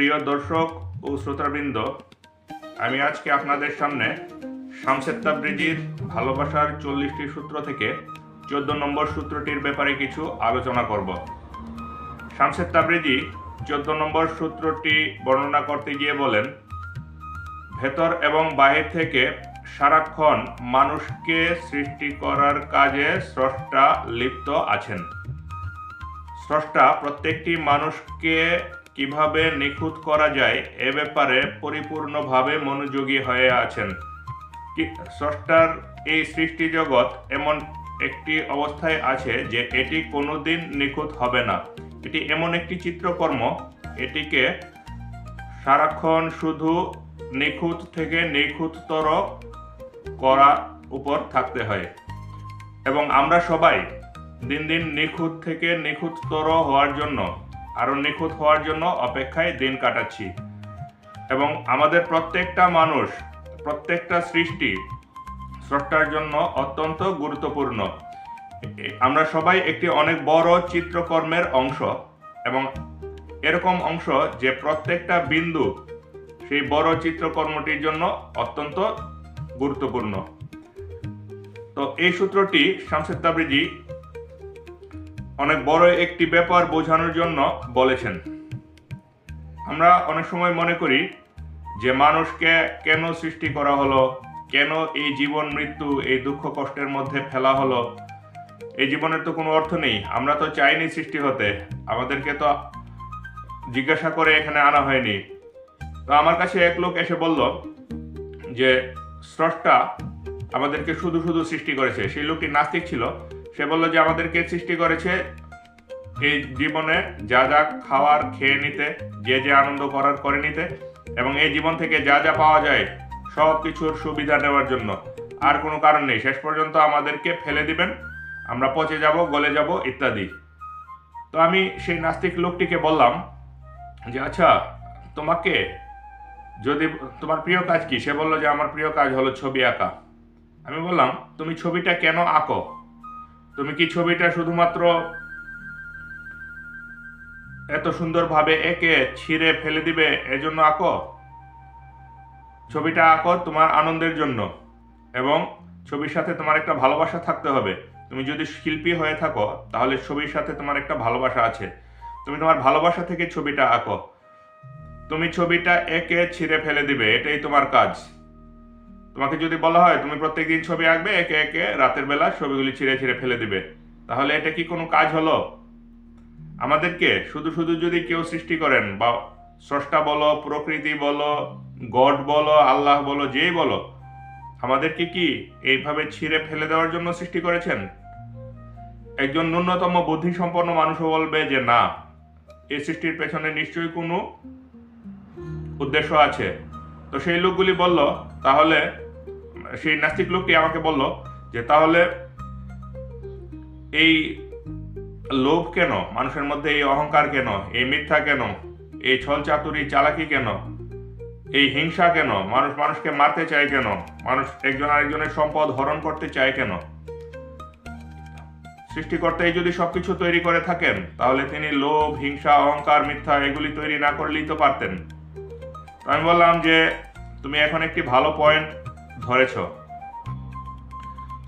প্রিয় দর্শক ও শ্রোতাবৃন্দ, আমি আজকে আপনাদের সামনে শামসেদ তাবরিজির ভালোবাসার চল্লিশটি সূত্র থেকে চোদ্দ নম্বর সূত্রটির ব্যাপারে কিছু আলোচনা করব। শামসেদ তাবরিজি চোদ্দ নম্বর সূত্রটি বর্ণনা করতে গিয়ে বলেন, ভেতর এবং বাহির থেকে সারাক্ষণ মানুষকে সৃষ্টি করার কাজে স্রষ্টা লিপ্ত আছেন। স্রষ্টা প্রত্যেকটি মানুষকে কীভাবে নিখুঁত করা যায় এ ব্যাপারে পরিপূর্ণভাবে মনোযোগী হয়ে আছেন। স্রষ্টার এই সৃষ্টি জগৎ এমন একটি অবস্থায় আছে যে এটি কোনোদিন নিখুঁত হবে না। এটি এমন একটি চিত্রকর্ম, এটিকে সারাক্ষণ শুধু নিখুঁত থেকে নিখুঁততর করা উপর থাকতে হয়। এবং আমরা সবাই দিন দিন নিখুঁত থেকে নিখুঁততর হওয়ার জন্য আরও নিখুঁত হওয়ার জন্য অপেক্ষায় দিন কাটাচ্ছি। এবং আমাদের প্রত্যেকটা মানুষ, প্রত্যেকটা সৃষ্টি স্রষ্টার জন্য অত্যন্ত গুরুত্বপূর্ণ। আমরা সবাই একটি অনেক বড় চিত্রকর্মের অংশ এবং এরকম অংশ যে প্রত্যেকটা বিন্দু সেই বড় চিত্রকর্মটির জন্য অত্যন্ত গুরুত্বপূর্ণ। তো এই সূত্রটি শামসেদ তাবরিজি অনেক বড় একটি ব্যাপার বোঝানোর জন্য বলেছেন। আমরা অনেক সময় মনে করি যে মানুষকে কেন সৃষ্টি করা হলো, কেন এই জীবন মৃত্যু, এই দুঃখ কষ্টের মধ্যে ফেলা হলো, এই জীবনের তো কোনো অর্থ নেই। আমরা তো চাইনি সৃষ্টি হতে। আমাদেরকে তো জিজ্ঞাসা করে এখানে আনা হয়নি। তো আমার কাছে এক লোক এসে বলল যে, স্রষ্টা আমাদেরকে শুধু শুধু সৃষ্টি করেছে। সেই লোকটি নাস্তিক ছিল। সে বলল যে আমাদেরকে সৃষ্টি করেছে এই জীবনে যা যা খাওয়ার, খেয়ে নিতে, যে যে আনন্দ করার করে নিতে এবং এই জীবন থেকে যা যা পাওয়া যায়, সব কিছুর সুবিধা নেওয়ার জন্য। আর কোনো কারণ নেই। শেষ পর্যন্ত আমাদেরকে ফেলে দিবেন। আমরা পচে যাব, গলে যাব, ইত্যাদি। তো আমি সেই নাস্তিক লোকটিকে বললাম যে আচ্ছা তোমাকে যদি, তোমার প্রিয় কাজ কি? সে বলল যে, আমার প্রিয় কাজ হলো ছবি আঁকা। আমি বললাম, তুমি ছবিটা কেন আঁকো? তুমি কি ছবিটা শুধুমাত্র এত সুন্দরভাবে এঁকে ছিঁড়ে ফেলে দিবে এজন্য আঁকো? ছবিটা আঁকো তোমার আনন্দের জন্য, এবং ছবির সাথে তোমার একটা ভালোবাসা থাকতে হবে। তুমি যদি শিল্পী হয়ে থাকো, তাহলে ছবির সাথে তোমার একটা ভালোবাসা আছে। তুমি তোমার ভালোবাসা থেকে ছবিটা আঁকো। তুমি ছবিটা এঁকে ছিঁড়ে ফেলে দিবে, এটাই তোমার কাজ। তোমাকে যদি বলা হয়, তুমি প্রত্যেকদিন ছবি আঁকবে, একে একে রাতের বেলা ছবিগুলি ছিঁড়ে ছিঁড়ে ফেলে দিবে। তাহলে এটা কি কোনো কাজ হলো? আমাদেরকে শুধু শুধু যদি কেউ সৃষ্টি করেন, বা স্রষ্টা বলো, প্রকৃতি বলো, গড বলো, আল্লাহ বলো, যেই বলো, আমাদেরকে কি এইভাবে ছিঁড়ে ফেলে দেওয়ার জন্য সৃষ্টি করেছেন? একজন ন্যূনতম বুদ্ধিসম্পন্ন মানুষও বলবে যে, না, এই সৃষ্টির পেছনে নিশ্চয়ই কোনো উদ্দেশ্য আছে। তো সেই লোকগুলি বলল, তাহলে সেই নাস্তিক লোকটি আমাকে বলল যে তাহলে এই লোভ কেন? মানুষের মধ্যে এই অহংকার কেন? এই মিথ্যা কেন? এই ছল চাতুরি চালাকি কেন? এই হিংসা কেন? মানুষ মানুষকে মারতে চায় কেন? মানুষ একজন আরেকজনের সম্পদ হরণ করতে চায় কেন? সৃষ্টিকর্তাই যদি সবকিছু তৈরি করে থাকেন, তাহলে তিনি লোভ, হিংসা, অহংকার, মিথ্যা এগুলি তৈরি না করলেই তো পারতেন। আমি বললাম যে, তুমি এখন একটি ভালো পয়েন্ট ধরেছ।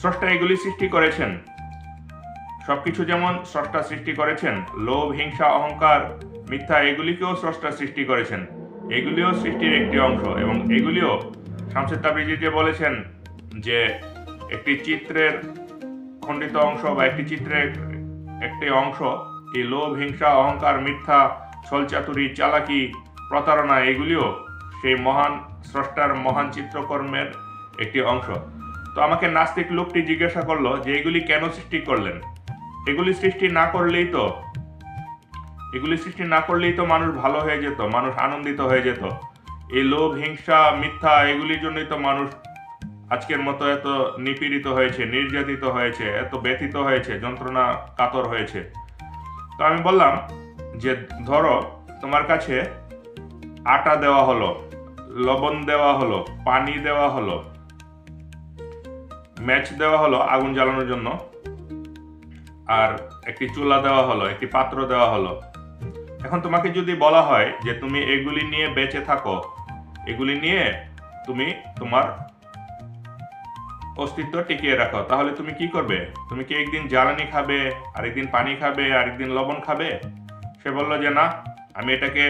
স্রষ্টা এগুলি সৃষ্টি করেছেন। সবকিছু যেমন স্রষ্টা সৃষ্টি করেছেন, লোভ, হিংসা, অহংকার, মিথ্যা, এগুলিকেও স্রষ্টা সৃষ্টি করেছেন। এগুলিও সৃষ্টির একটি অংশ এবং এগুলিও শামসেদ তাবরিজি যে বলেছেন যে একটি চিত্রের খণ্ডিত অংশ বা একটি চিত্রের একটি অংশ এই লোভ, হিংসা, অহংকার, মিথ্যা, ছলচাতুরি, চালাকি, প্রতারণা, এগুলিও সেই মহান স্রষ্টার মহান চিত্রকর্মের একটি অংশ। তো আমাকে নাস্তিক লোকটি জিজ্ঞাসা করল যে এগুলি কেন সৃষ্টি করলেন? এগুলি সৃষ্টি না করলেই তো, এগুলি সৃষ্টি না করলেই তো মানুষ ভালো হয়ে যেত, মানুষ আনন্দিত হয়ে যেত। এই লোভ, হিংসা, মিথ্যা এগুলির জন্যই তো মানুষ আজকের মতো এত নিপীড়িত হয়েছে, নির্যাতিত হয়েছে, এত ব্যথিত হয়েছে, যন্ত্রণা কাতর হয়েছে। তো আমি বললাম যে ধরো তোমার কাছে আটা দেওয়া হলো, লবণ দেওয়া হলো, পানি দেওয়া হলো ম্যাচ দেওয়া হলো আগুন জ্বালানোর জন্য। আর একটি চুলা দেওয়া হলো, একটি পাত্র দেওয়া হলো। এখন তোমাকে যদি বলা হয় যে তুমি এগুলি নিয়ে বেঁচে থাকো, এগুলি নিয়ে তুমি তোমার অস্তিত্ব টিকিয়ে রাখো, তাহলে তুমি কি করবে? তুমি কি একদিন জ্বালানি খাবে, আরেকদিন পানি খাবে, আরেকদিন লবণ খাবে? সে বলল যে না, আমি এটাকে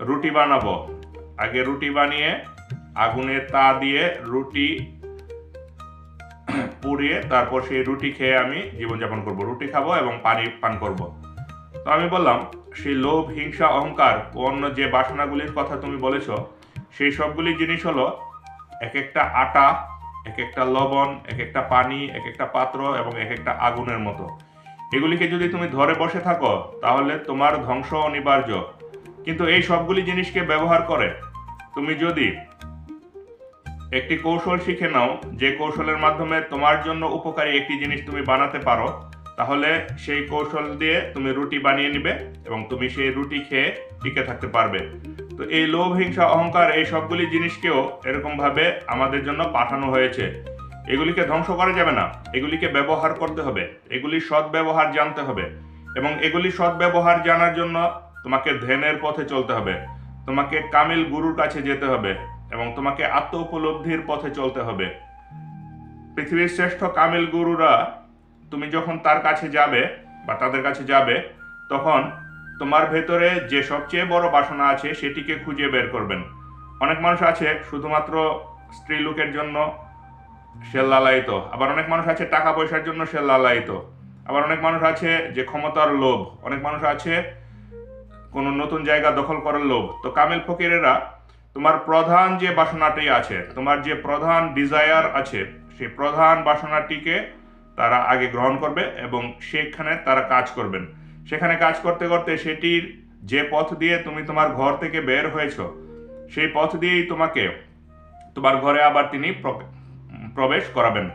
রুটি বানাবো। আগে রুটি বানিয়ে আগুনে তা দিয়ে রুটি পুড়িয়ে তারপর সেই রুটি খেয়ে আমি জীবনযাপন করব। রুটি খাব এবং পানি পান করব। তো আমি বললাম সেই লোভ, হিংসা, অহংকার ও অন্য যে বাসনাগুলির কথা তুমি বলেছ, সেই সবগুলি জিনিস হলো এক একটা আটা এক একটা লবণ এক একটা পানি এক একটা পাত্র এবং এক একটা আগুনের মতো। এগুলিকে যদি তুমি ধরে বসে থাকো, তাহলে তোমার ধ্বংস অনিবার্য। কিন্তু এই সবগুলি জিনিসকে ব্যবহার করে তুমি যদি একটি কৌশল শিখে নাও, যে কৌশলের মাধ্যমে তোমার জন্য উপকারী একটি জিনিস তুমি বানাতে পারো, তাহলে সেই কৌশল দিয়ে তুমি রুটি বানিয়ে নিবে এবং তুমি সেই রুটি খেয়ে টিকে থাকতে পারবে। তো এই লোভ, হিংসা, অহংকার, এই সবগুলি জিনিসকেও এরকম ভাবে আমাদের জন্য পাঠানো হয়েছে। এগুলিকে ধ্বংস করা যাবে না। এগুলিকে ব্যবহার করতে হবে। এগুলির সৎ ব্যবহার জানতে হবে। এবং এগুলি সৎ ব্যবহার জানার জন্য তোমাকে ধ্যানের পথে চলতে হবে। তোমাকে কামিল গুরুর কাছে যেতে হবে। এবং তোমাকে আত্ম উপলব্ধির পথে চলতে হবে। পৃথিবীর শ্রেষ্ঠ কামিল গুরুরা, তুমি যখন তার কাছে যাবে বা তাদের কাছে যাবে, তখন তোমার ভেতরে যে সবচেয়ে বড় বাসনা আছে, সেটিকে খুঁজে বের করবেন। অনেক মানুষ আছে শুধুমাত্র স্ত্রী লোকের জন্য সে লালায়িত, আবার অনেক মানুষ আছে টাকা পয়সার জন্য সে লালায়িত, আবার অনেক মানুষ আছে যে ক্ষমতার লোভ, অনেক মানুষ আছে কোনো নতুন জায়গা দখল করার লোভ। তো কামিল ফকিরেরা তোমার প্রধান যে বাসনাটি আছে, তোমার যে প্রধান ডিজায়ার আছে, সেই প্রধান বাসনাটিকে তারা আগে গ্রহণ করবে এবং সেখানে তারা কাজ করবেন। সেখানে কাজ করতে করতে সেটির যে পথ দিয়ে তুমি তোমার ঘর থেকে বের হয়েছ, সেই পথ দিয়েই তোমাকে তোমার ঘরে আবার তিনি প্র- প্রবেশ করাবেন।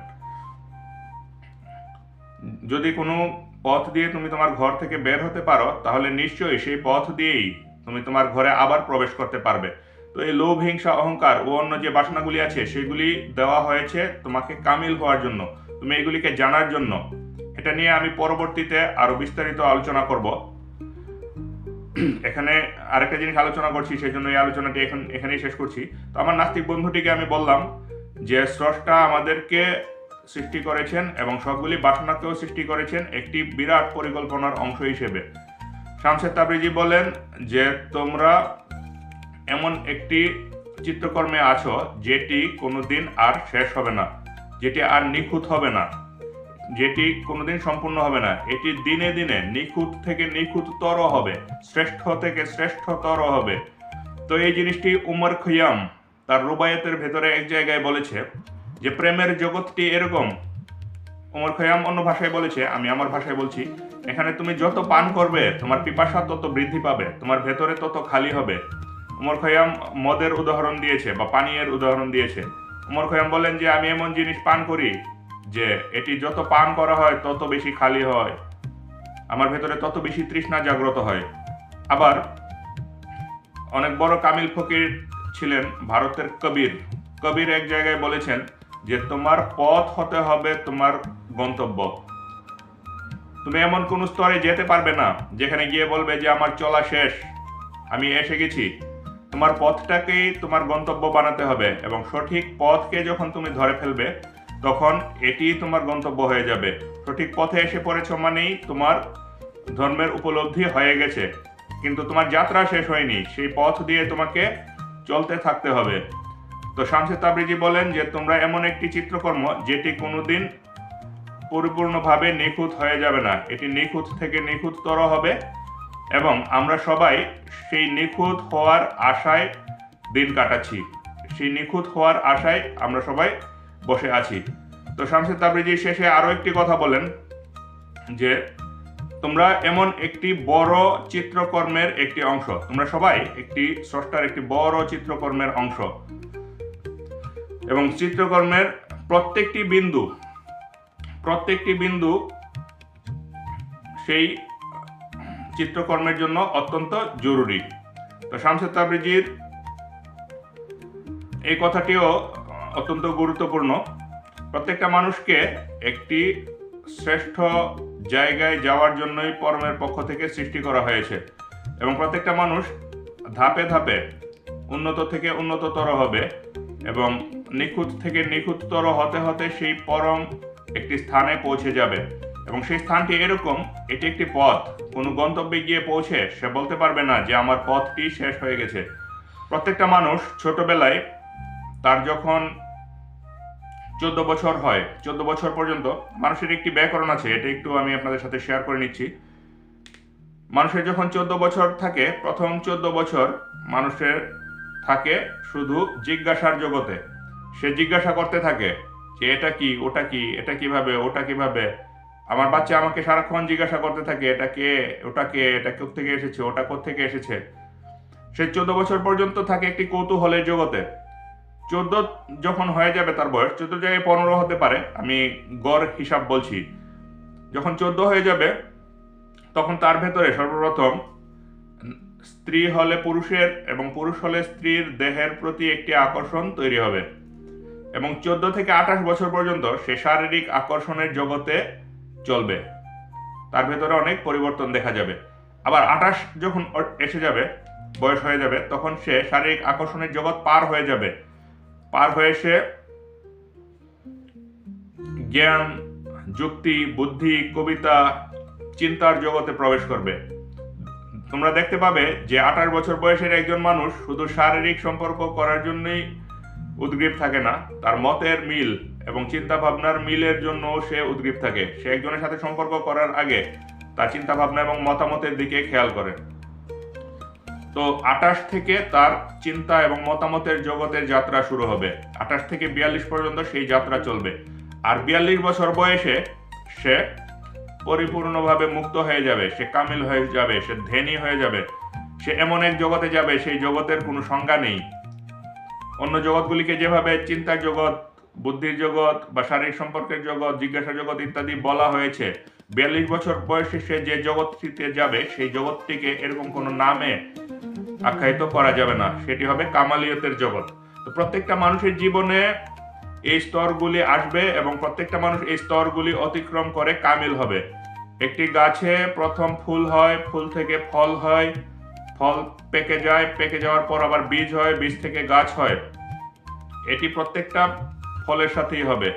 যদি কোনো পথ দিয়ে তুমি তোমার ঘর থেকে বের হতে পারো, তাহলে নিশ্চয়ই সেই পথ দিয়েই তুমি তোমার ঘরে আবার প্রবেশ করতে পারবে। তো এই লোভ, হিংসা, অহংকার ও অন্য যে বাসনাগুলি আছে, সেগুলি দেওয়া হয়েছে তোমাকে কামিল হওয়ার জন্য। তুমি এগুলিকে জানার জন্য। এটা নিয়ে আমি পরবর্তীতে আরও বিস্তারিত আলোচনা করব। এখানে আরেকটা জিনিস আলোচনা করছি সেই জন্য এই আলোচনাটি এখন এখানেই শেষ করছি। তো আমার নাস্তিক বন্ধুটিকে আমি বললাম যে, স্রষ্টা আমাদেরকে সৃষ্টি করেছেন এবং সবগুলি বাসনাকেও সৃষ্টি করেছেন একটি বিরাট পরিকল্পনার অংশ হিসেবে। শামসেদ তাবরিজি বলেন যে, তোমরা এমন একটি চিত্রকর্মে আছো যেটি কোনোদিন আর শেষ হবে না, যেটি আর নিখুঁত হবে না, যেটি কোনোদিন সম্পূর্ণ হবে না। এটি দিনে দিনে নিখুঁত থেকে নিখুঁততর হবে, শ্রেষ্ঠ থেকে শ্রেষ্ঠতর হবে। তো এই জিনিসটি উমর খৈয়াম তার রুবায়তের ভেতরে এক জায়গায় বলেছে যে, প্রেমের জগৎটি এরকম। উমর খৈয়াম অন্য ভাষায় বলেছে, আমি আমার ভাষায় বলছি, এখানে তুমি যত পান করবে, তোমার পিপাসা তত বৃদ্ধি পাবে, তোমার ভেতরে তত খালি হবে। উমর খৈয়াম মদের উদাহরণ দিয়েছে বা পানীয়ের উদাহরণ দিয়েছে। উমর খৈয়াম বলেন যে, আমি এমন জিনিস পান করি যে, এটি যত পান করা হয়, তত বেশি খালি হয়। আমার ভেতরে তত বেশি তৃষ্ণা জাগ্রত হয়। আবার অনেক বড় কামিল ফকির ছিলেন ভারতের কবির। কবির এক জায়গায় বলেছেন যে, তোমার পথ হতে হবে তোমার গন্তব্য। তুমি এমন কোন স্তরে যেতে পারবে না যেখানে গিয়ে বলবে যে, আমার চলা শেষ। আমি এসে গেছি তোমার পথটাকেই তোমার গন্তব্য বানাতে হবে এবং সঠিক পথকে যখন তুমি ধরে ফেলবে, তখন এটি তোমার গন্তব্য হয়ে যাবে। সঠিক পথে এসে পড়েছ মানেই তোমার ধর্মের উপলব্ধি হয়ে গেছে। কিন্তু তোমার যাত্রা শেষ হয়নি, সেই পথ দিয়ে তোমাকে চলতে থাকতে হবে। তো শামসে তাবরিজি বলেন যে, তোমরা এমন একটি চিত্রকর্ম যেটি কোনোদিন পরিপূর্ণভাবে নিখুঁত হয়ে যাবে না। এটি নিখুঁত থেকে নিখুঁততর হবে। এবং আমরা সবাই সেই নিখুঁত হওয়ার আশায় দিন কাটাচ্ছি। সেই নিখুঁত হওয়ার আশায় আমরা সবাই বসে আছি। তো শামসে তাবরিজি শেষে আরও একটি কথা বলেন যে, তোমরা এমন একটি বড় চিত্রকর্মের একটি অংশ। তোমরা সবাই একটি স্রষ্টার একটি বড় চিত্রকর্মের অংশ। এবং চিত্রকর্মের প্রত্যেকটি বিন্দু প্রত্যেকটি বিন্দু সেই চিত্রকর্মের জন্য অত্যন্ত জরুরি। তো শামসেদ তাবরিজির এই কথাটিও অত্যন্ত গুরুত্বপূর্ণ। প্রত্যেকটা মানুষকে একটি শ্রেষ্ঠ জায়গায় যাওয়ার জন্যই পরমের পক্ষ থেকে সৃষ্টি করা হয়েছে এবং প্রত্যেকটা মানুষ ধাপে ধাপে উন্নত থেকে উন্নততর হবে এবং নিখুঁত থেকে নিখুঁততর হতে হতে সেই পরম একটি স্থানে পৌঁছে যাবে। এবং সেই স্থানটি এরকম, এটি একটি পথ। কোনো গন্তব্যে গিয়ে পৌঁছে সে বলতে পারবে না যে আমার পথটি শেষ হয়ে গেছে। প্রত্যেকটা মানুষ ছোটবেলায় তার যখন চোদ্দ বছর হয়, চোদ্দ বছর পর্যন্ত মানুষের একটি ব্যাকরণ আছে, এটা একটু আমি আপনাদের সাথে শেয়ার করে নিচ্ছি। মানুষের যখন চোদ্দ বছর থাকে, প্রথম চোদ্দ বছর মানুষের থাকে শুধু জিজ্ঞাসার জগতে। সে জিজ্ঞাসা করতে থাকে যে, এটা কি? ওটা কি? এটা কীভাবে? ওটা কীভাবে? আমার বাচ্চা আমাকে সারাক্ষণ জিজ্ঞাসা করতে থাকে, এটা কে? ওটা কে? এটা থেকে এসেছে? ওটা থেকে এসেছে? সে চোদ্দ বছর পর্যন্ত থাকে একটি কৌতূহলের জগতে। চোদ্দ যখন হয়ে যাবে তার বয়স, চোদ্দ জায়গায় পনেরো হতে পারে, আমি গড় হিসাব বলছি। যখন চোদ্দ হয়ে যাবে, তখন তার ভেতরে সর্বপ্রথম স্ত্রী হলে পুরুষের এবং পুরুষ হলে স্ত্রীর দেহের প্রতি একটি আকর্ষণ তৈরি হবে। এবং চোদ্দ থেকে আঠাশ বছর পর্যন্ত সে শারীরিক আকর্ষণের জগতে চলবে। তার ভেতরে অনেক পরিবর্তন দেখা যাবে। আবার আঠাশ যখন এসে যাবে, বয়স হয়ে যাবে, তখন সে শারীরিক আকর্ষণের জগৎ পার হয়ে যাবে। পার হয়ে সে জ্ঞান, যুক্তি, বুদ্ধি, কবিতা, চিন্তার জগতে প্রবেশ করবে। তোমরা দেখতে পাবে যে আঠাশ বছর বয়সের একজন মানুষ শুধু শারীরিক সম্পর্ক করার জন্যই উদ্গ্রীব থাকে না, তার মতের মিল। এবং চিন্তা ভাবনার মিলের জন্য সে উদ্গ্রীব থাকে। সে একজনের সাথে সম্পর্ক করার আগে তার চিন্তা ভাবনা এবং মতামতের দিকে খেয়াল করে। তো আটাশ থেকে তার চিন্তা এবং মতামতের জগতের যাত্রা শুরু হবে। আটাশ থেকে বিয়াল্লিশ পর্যন্ত সেই যাত্রা চলবে। আর বিয়াল্লিশ বছর বয়সে সে পরিপূর্ণভাবে মুক্ত হয়ে যাবে। সে কামিল হয়ে যাবে। সে ধেনি হয়ে যাবে। সে এমন এক জগতে যাবে, সেই জগতের কোনো সংজ্ঞা নেই। অন্য জগৎগুলিকে যেভাবে চিন্তার জগৎ বুদ্ধির জগৎ বা শারীরিক সম্পর্কের জগৎ, জিজ্ঞাসা জগৎ ইত্যাদি বলা হয়েছে। বিয়াল্লিশ বছর বয়সে সে যে জগৎটিতে যাবে, সেই জগৎটিকে এরকম কোনো নামে আখ্যায়িত করা যাবে না। সেটি হবে কামালিয়তের জগৎ। তো প্রত্যেকটা মানুষের জীবনে এই স্তরগুলি আসবে এবং প্রত্যেকটা মানুষ এই স্তরগুলি অতিক্রম করে কামিল হবে। একটি গাছে প্রথম ফুল হয়, ফুল থেকে ফল হয়, ফল পেকে যায়, পেকে যাওয়ার পর আবার বীজ হয়, বীজ থেকে গাছ হয়। এটি প্রত্যেকটা ফলের সাথেই হবে।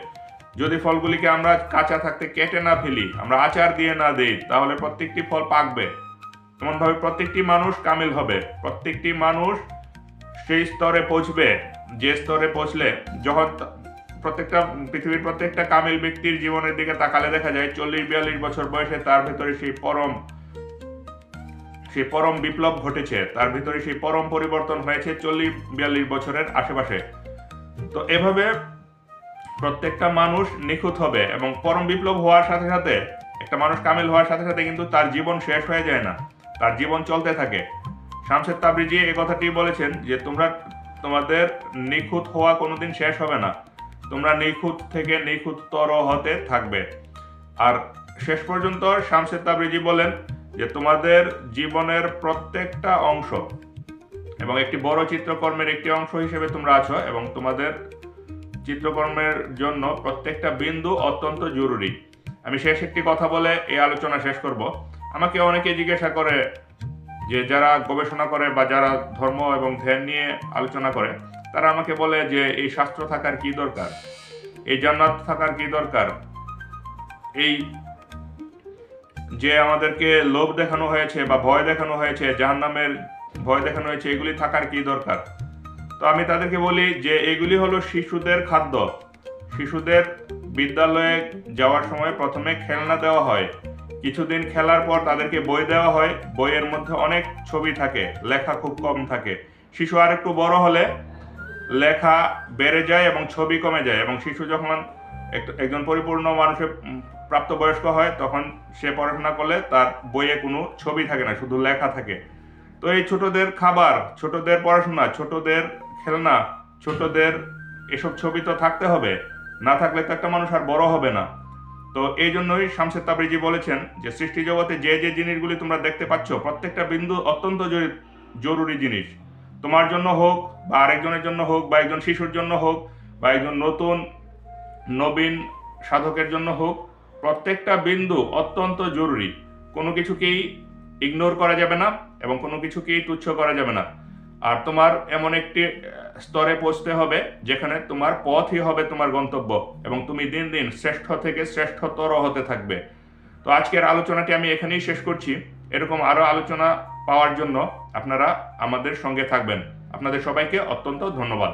যদি ফলগুলিকে আমরা কাঁচা থাকতে কেটে না ফেলি, আমরা আচার দিয়ে না দিই, তাহলে প্রত্যেকটি ফল পাকবে। এমনভাবে প্রত্যেকটি মানুষ কামিল হবে। প্রত্যেকটি মানুষ সেই স্তরে পৌঁছবে, যে স্তরে পৌঁছলে যখন প্রত্যেকটা, পৃথিবীর প্রত্যেকটা কামিল ব্যক্তির জীবনের দিকে তাকালে দেখা যায় চল্লিশ, বিয়াল্লিশ বছর বয়সে তার ভেতরে সেই পরম সেই পরম বিপ্লব ঘটেছে। তার ভিতরে সেই পরম পরিবর্তন হয়েছে চল্লিশ, বিয়াল্লিশ বছরের আশেপাশে। তো এভাবে প্রত্যেকটা মানুষ নিখুঁত হবে এবং পরম বিপ্লব হওয়ার সাথে সাথে, একটা মানুষ কামিল হওয়ার সাথে সাথে কিন্তু তার জীবন শেষ হয়ে যায় না। তার জীবন চলতে থাকে। শামসেদ তাবরিজি এই কথাটি বলেছেন যে, তোমরা, তোমাদের নিখুঁত হওয়া কোনোদিন শেষ হবে না। তোমরা নিখুঁত থেকে নিখুঁততর হতে থাকবে। আর শেষ পর্যন্ত শামসেদ তাবরিজি বলেন যে, তোমাদের জীবনের প্রত্যেকটা অংশ এবং একটি বড় চিত্রকর্মের একটি অংশ হিসেবে তোমরা আছো এবং তোমাদের চিত্রকর্মের জন্য প্রত্যেকটা বিন্দু অত্যন্ত জরুরি। আমি শেষ একটি কথা বলে এই আলোচনা শেষ করব। আমাকে অনেকে জিজ্ঞাসা করে যে যারা গবেষণা করে বা যারা ধর্ম এবং ধ্যান নিয়ে আলোচনা করে, তারা আমাকে বলে যে এই শাস্ত্র থাকার কি দরকার? এই জান্নাত থাকার কি দরকার? এই যে আমাদেরকে লোভ দেখানো হয়েছে বা ভয় দেখানো হয়েছে, জাহান্নামের ভয় দেখানো হয়েছে, এগুলি থাকার কি দরকার? তো আমি তাদেরকে বলি যে এগুলি হলো শিশুদের খাদ্য। শিশুদের বিদ্যালয়ে যাওয়ার সময় প্রথমে খেলনা দেওয়া হয়। কিছুদিন খেলার পর তাদেরকে বই দেওয়া হয়। বইয়ের মধ্যে অনেক ছবি থাকে, লেখা খুব কম থাকে। শিশু আর একটু বড় হলে লেখা বেড়ে যায় এবং ছবি কমে যায় এবং শিশু যখন একজন পরিপূর্ণ মানুষের প্রাপ্তবয়স্ক হয়, তখন সে পড়াশোনা করলে তার বইয়ে কোনো ছবি থাকে না, শুধু লেখা থাকে। তো এই ছোটদের খাবার, ছোটদের পড়াশোনা, ছোটদের খেলনা ছোটদের এসব ছবি তো থাকতে হবে। না থাকলে তো একটা মানুষ আর বড় হবে না। তো এই জন্যই শামসেদ তাবরিজি বলেছেন যে, সৃষ্টি জগতে যে যে জিনিসগুলি তোমরা দেখতে পাচ্ছ, প্রত্যেকটা বিন্দু অত্যন্ত জরুরি জিনিস। তোমার জন্য হোক, বা আরেকজনের জন্য হোক, বা একজন শিশুর জন্য হোক, বা একজন নতুন, নবীন সাধকের জন্য হোক, প্রত্যেকটা বিন্দু অত্যন্ত জরুরি। কোনো কিছুকেই ইগনোর করা যাবে না এবং কোনো কিছুকেই তুচ্ছ করা যাবে না। আর তোমার এমন একটি স্তরে পৌঁছতে হবে, যেখানে তোমার পথই হবে তোমার গন্তব্য, এবং তুমি দিন দিন শ্রেষ্ঠ থেকে শ্রেষ্ঠতর হতে থাকবে। তো আজকের আলোচনাটি আমি এখানেই শেষ করছি। এরকম আরও আলোচনা পাওয়ার জন্য আপনারা আমাদের সঙ্গে থাকবেন। আপনাদের সবাইকে অত্যন্ত ধন্যবাদ।